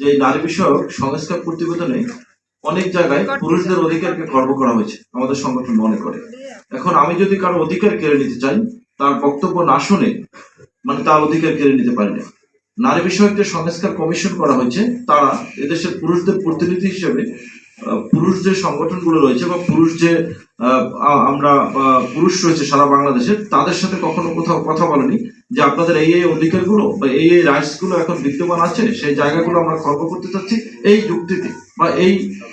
যে নারী বিষয়ক সংস্কার প্রতিবেদনে অনেক জায়গায় পুরুষদের অধিকারকে খর্ব করা হয়েছে আমাদের সংগঠন মনে করে। এখন আমি যদি কারও অধিকার কেড়ে নিতে চাই তার বক্তব্য না শুনে মানে তার অধিকার কেড়ে নিতে পারি না। নারী বিষয়ক যে সংস্কার কমিশন করা হয়েছে তারা এদেশের পুরুষদের প্রতিনিধি হিসেবে পুরুষ যে সংগঠনগুলো রয়েছে বা পুরুষ যে আমরা পুরুষ রয়েছে সারা বাংলাদেশে, তাদের সাথে কখনো কোথাও কথা বলেনি যে আপনাদের এই এই অধিকারগুলো বা এই এই রাইটসগুলো এখন বিদ্যমান আছে, সেই জায়গাগুলো আমরা খর্ব করতে চাচ্ছি এই যুক্তিতে বা এই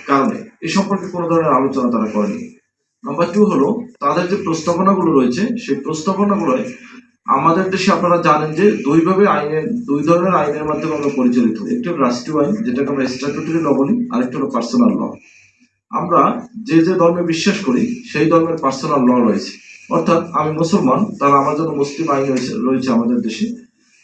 কারণে। এই সম্পর্কে কোনো ধরনের আলোচনা তারা করেনি। নাম্বার টু হলো, তাদের যে প্রস্তাবনাগুলো রয়েছে, সেই প্রস্তাবনাগুলোয় আমাদের দেশে আপনারা জানেন যে দুইভাবে আইনের, দুই ধরনের আইনের মাধ্যমে আমরা পরিচালিত। একটি হলো রাষ্ট্রীয় আইন, যেটাকে আমরা স্ট্যাটুটরি ল বলি, আরেকটি হলো পার্সোনাল ল আমরা যে যে ধর্মে বিশ্বাস করি, সেই ধর্মের পার্সোনাল ল রয়েছে। অর্থাৎ আমি মুসলমান তাহলে আমার জন্য মুসলিম আইন রয়েছে আমাদের দেশে।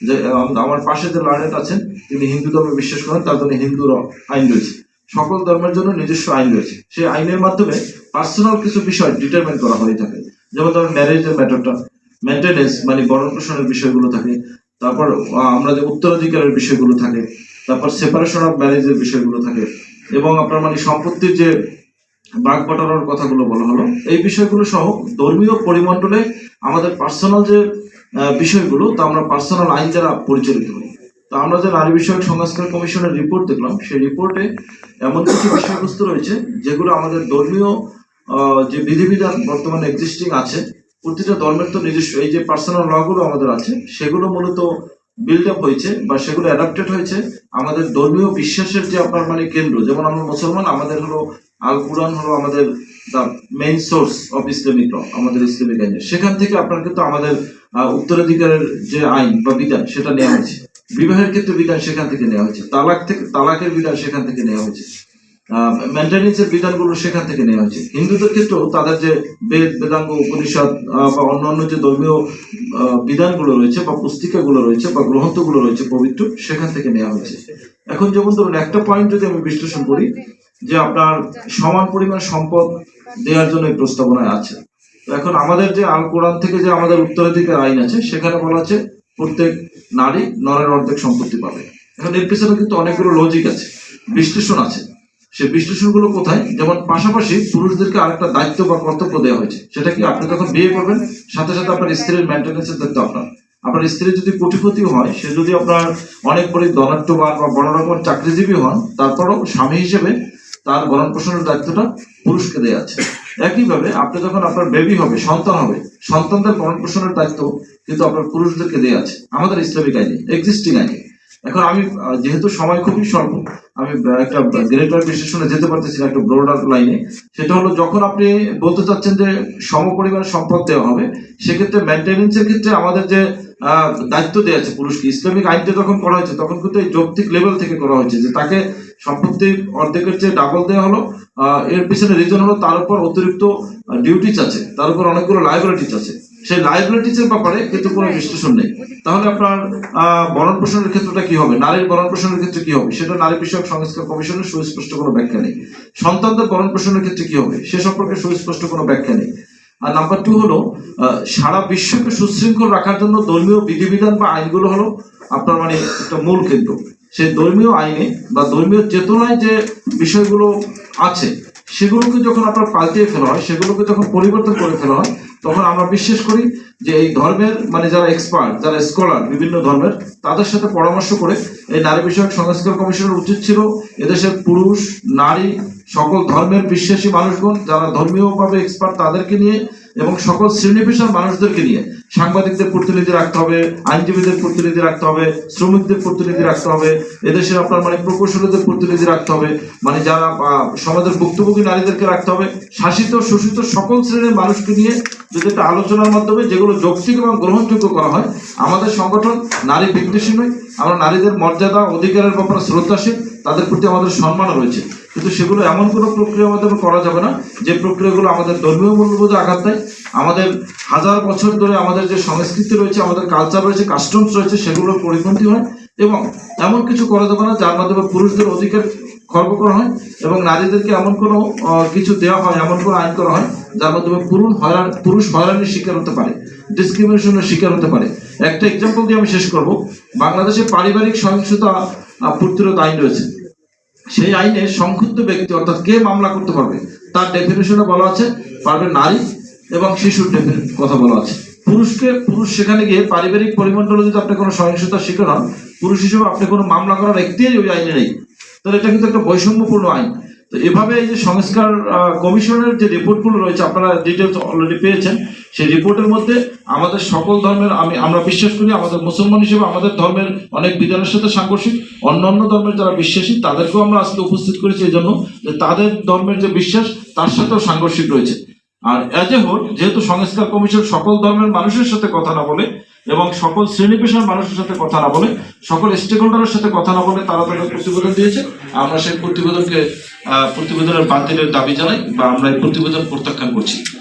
যে আমার পাশে যে লার্নেট আছেন, তিনি হিন্দু ধর্মে বিশ্বাস করেন, তার জন্য হিন্দু র- আইন রয়েছে। সকল ধর্মের জন্য নিজস্ব আইন রয়েছে। সেই আইনের মাধ্যমে পার্সোনাল কিছু বিষয় ডিটারমেন্ট করা হয়ে থাকে। যেমন ধরুন ম্যারেজের ম্যাটারটা মেনটেনেন্স মানে বরণ পোষণের বিষয়গুলো থাকে। তারপর আমরা যে উত্তরাধিকারের বিষয়গুলো থাকে, তারপর সেপারেশন অফ ম্যারেজের বিষয়গুলো থাকে। এবং আপনার মানে সম্পত্তির যে বাঘ বটানোর কথাগুলো বলা হলো, এই বিষয়গুলো সহ ধর্মীয় পরিমণ্ডলে আমাদের পার্সোনাল যে বিষয়গুলো, তা আমরা পার্সোনাল আইন দ্বারা পরিচালিত হই। তো আমরা যে নারী বিষয়ক সংস্কার কমিশনের রিপোর্ট দেখলাম, সেই রিপোর্টে এমন কিছু বিষয়বস্তু রয়েছে, যেগুলো আমাদের ধর্মীয় যে বিধিবিধান বর্তমানে এক্সিস্টিং আছে, প্রতিটা ধর্মের তো নিজস্ব, এই যে পার্সোনাল লগুলো আমাদের আছে, সেগুলো মূলত বিল্ড আপ হয়েছে বা সেগুলো অ্যাডাপ্টেড হয়েছে। আমাদের ধর্মীয় বিশ্বাসের যে আপনার মানে কেন্দ্র, যেমন আমরা মুসলমান, আমাদের হলো আল কুরআন হলো আমাদের the main source of Islamic law আমাদের ইসলামিক আইন সেখান থেকে আপনার কিন্তু আমাদের উত্তরাধিকারের যে আইন বা বিধান, সেটা নেওয়া হয়েছে। বিবাহের ক্ষেত্রে বিধান সেখান থেকে নেওয়া হয়েছে। তালাক থেকে, তালাকের বিধান সেখান থেকে নেওয়া হয়েছে। মেনটেন্যান্সের বিধানগুলো সেখান থেকে নেওয়া হয়েছে। হিন্দুদের ক্ষেত্রেও তাদের যে বেদ, বেদাঙ্গ উপনিষদ বা অন্যান্য যে ধর্মীয় বিধানগুলো রয়েছে, বা পুস্তিকাগুলো রয়েছে, বা গ্রন্থগুলো রয়েছে পবিত্র, সেখান থেকে নেওয়া হয়েছে। এখন যেমন ধরুন, একটা পয়েন্ট যদি আমি বিশ্লেষণ করি, যে আপনার সমান পরিমাণ সম্পদ দেওয়ার জন্য এই প্রস্তাবনায় আছে। এখন আমাদের যে আল কোরআন থেকে যে আমাদের উত্তরাধিকার আইন আছে, সেখানে বলা আছে, প্রত্যেক নারী নরের অর্ধেক সম্পত্তি পাবে। এখন এর পিছনে কিন্তু অনেকগুলো লজিক আছে, বিশ্লেষণ আছে। সে বিশ্লেষণগুলো কোথায়? যেমন পাশাপাশি পুরুষদেরকে আরেকটা দায়িত্ব বা কর্তব্য দেওয়া হয়েছে। সেটা কি আপনি যখন বিয়ে করবেন? সাথে সাথে আপনার স্ত্রীর মেনটেন্যান্সের দায়িত্ব আপনার। আপনার স্ত্রী যদি কোটিপতিও হয়, সে যদি আপনার অনেক বড় ধনাট্যবান বা বড় রকম চাকরিজীবী হন, তারপরেও স্বামী হিসেবে তার ভরণ পোষণের দায়িত্বটা পুরুষকে দেওয়া আছে। একইভাবে আপনি যখন আপনার বেবি হবে, সন্তান হবে, সন্তানদের ভরণ পোষণের দায়িত্ব কিন্তু আপনার পুরুষদেরকে দেওয়া আছে। আমাদের ইসলামিক আইনে এক্সিস্টিং আইনে। এখন আমি যেহেতু সময় খুবই স্বল্প, আমি একটা গ্রেটার বিশ্লেষণে যেতে পারতেছি না, একটা ব্রডার লাইনে সেটা হলো যখন আপনি বলতে চাচ্ছেন যে সম পরিমাণ সম্পদ দেওয়া হবে, সেক্ষেত্রে মেনটেনেন্সের ক্ষেত্রে আমাদের যে দায়িত্ব দেওয়া আছে পুরুষকে, ইসলামিক আইনটা যখন করা হয়েছে, তখন কিন্তু এই যৌক্তিক লেভেল থেকে করা হয়েছে যে তাকে সম্পত্তির অর্ধেকের চেয়ে ডাবল দেওয়া হলো। এর পিছনে রিজন হলো তার উপর অতিরিক্ত ডিউটিস আছে, তার উপর অনেকগুলো লাইবিলিটিস আছে। সেই লাইবিলিটিস এর ব্যাপারে কিন্তু কোনো বিশ্লেষণ নেই। তাহলে আপনার বরণ পোষণের ক্ষেত্রটা কি হবে? নারীর ভরণ পোষণের ক্ষেত্রে কি হবে? সেটা নারী বিষয়ক সংস্কার কমিশনের সুস্পষ্ট কোনো ব্যাখ্যা নেই। সন্তানদের বরণ পোষণের ক্ষেত্রে কি হবে? সে সম্পর্কে সুস্পষ্ট কোনো ব্যাখ্যা নেই। আর নাম্বার টু হলো সারা বিশ্বকে সুশৃঙ্খল রাখার জন্য ধর্মীয় বিধিবিধান বা আইনগুলো হলো আপনার মানে একটা মূল কেন্দ্র। সেই ধর্মীয় আইনে বা ধর্মীয় চেতনায় যে বিষয়গুলো আছে সেগুলোকে যখন আপনার পাল্টিয়ে ফেলা হয়, সেগুলোকে যখন পরিবর্তন করে ফেলা হয়, তখন আমরা বিশ্বাস করি যে এই ধর্মের মানে যারা এক্সপার্ট যারা স্কলার বিভিন্ন ধর্মের, তাদের সাথে পরামর্শ করে এই নারী বিষয়ক সংস্কার কমিশনের উচিত ছিল এদেশের পুরুষ, নারী, সকল ধর্মের বিশ্বাসী মানুষগণ, যারা ধর্মীয়ভাবে এক্সপার্ট তাদেরকে নিয়ে এবং সকল শ্রেণি পেশার মানুষদেরকে নিয়ে সাংবাদিকদের প্রতিনিধি রাখতে হবে, আইনজীবীদের প্রতিনিধি রাখতে হবে, শ্রমিকদের প্রতিনিধি রাখতে হবে, এদেশের আপনার মানে প্রকৌশলীদের প্রতিনিধি রাখতে হবে মানে যারা সমাজের ভুক্তভোগী নারীদেরকে রাখতে হবে, শাসিত শোষিত সকল শ্রেণির মানুষকে নিয়ে যদি একটা আলোচনার মাধ্যমে যেগুলো যৌক্তিক এবং গ্রহণযোগ্য করা হয়, আমাদের সংগঠন নারী বিদ্বেষী নয়, আমরা নারীদের মর্যাদা, অধিকারের ব্যাপারে শ্রদ্ধাশীল, তাদের প্রতি আমাদের সম্মান রয়েছে। কিন্তু সেগুলো এমন কোনো প্রক্রিয়া মাধ্যমে করা যাবে না। যে প্রক্রিয়াগুলো আমাদের ধর্মীয় মূল্যবোধে আঘাত দেয়, আমাদের হাজার বছর ধরে আমাদের যে সংস্কৃতি রয়েছে, আমাদের কালচার রয়েছে কাস্টমস রয়েছে, সেগুলোর পরিপন্থী হয় এবং এমন কিছু করা যাবে না যার মাধ্যমে পুরুষদের অধিকার খর্ব করা হয় এবং নারীদেরকে এমন কোনো কিছু দেওয়া হয়, এমন কোনো আইন করা হয় যার মাধ্যমে পুরুষ হয়রান, পুরুষ হয়রানির শিকার হতে পারে ডিসক্রিমিনেশনের শিকার হতে পারে। একটা এক্সাম্পল দিয়ে আমি শেষ করব। বাংলাদেশে পারিবারিক সহিংসতা প্রতিরোধ আইন রয়েছে। সেই আইনে সংক্ষুব্ধ ব্যক্তি, অর্থাৎ কে মামলা করতে পারবে, তার ডেফিনেশনে বলা আছে, পারবে নারী এবং শিশুর কথা বলা আছে। পুরুষকে, পুরুষ সেখানে গিয়ে পারিবারিক পরিমণ্ডলে যদি আপনি কোনো সহিংসতার শিকার হন, পুরুষ হিসেবে আপনি কোনো মামলা করার এখতিয়ারই ওই আইনে নেই। তাহলে এটা কিন্তু একটা বৈষম্যপূর্ণ আইন। তো এভাবে এই যে সংস্কার কমিশনের যে রিপোর্টগুলো রয়েছে, আপনারা ডিটেলস অলরেডি পেয়েছেন, সেই রিপোর্টের মধ্যে আমাদের সকল ধর্মের, আমি, আমরা বিশ্বাস করি আমাদের মুসলমান হিসেবে আমাদের ধর্মের অনেক বিধানের সাথে সাংঘর্ষিক। অন্য অন্য ধর্মের যারা বিশ্বাসী, তাদেরকেও আমরা আজকে উপস্থিত করেছি এই জন্য যে তাদের ধর্মের যে বিশ্বাস, তার সাথেও সাংঘর্ষিক রয়েছে। আর এজ এ হোল যেহেতু সংস্কার কমিশন সকল ধর্মের মানুষের সাথে কথা না বলে এবং সকল শ্রেণি পেশার মানুষের সাথে কথা না বলে, সকল স্টেক হোল্ডারের সাথে কথা না বলে তারা তাদের প্রতিবেদন দিয়েছে, আমরা সেই প্রতিবেদনকে প্রতিবেদনের বাতিলের দাবি জানাই বা আমরা এই প্রতিবেদন প্রত্যাখ্যান করছি।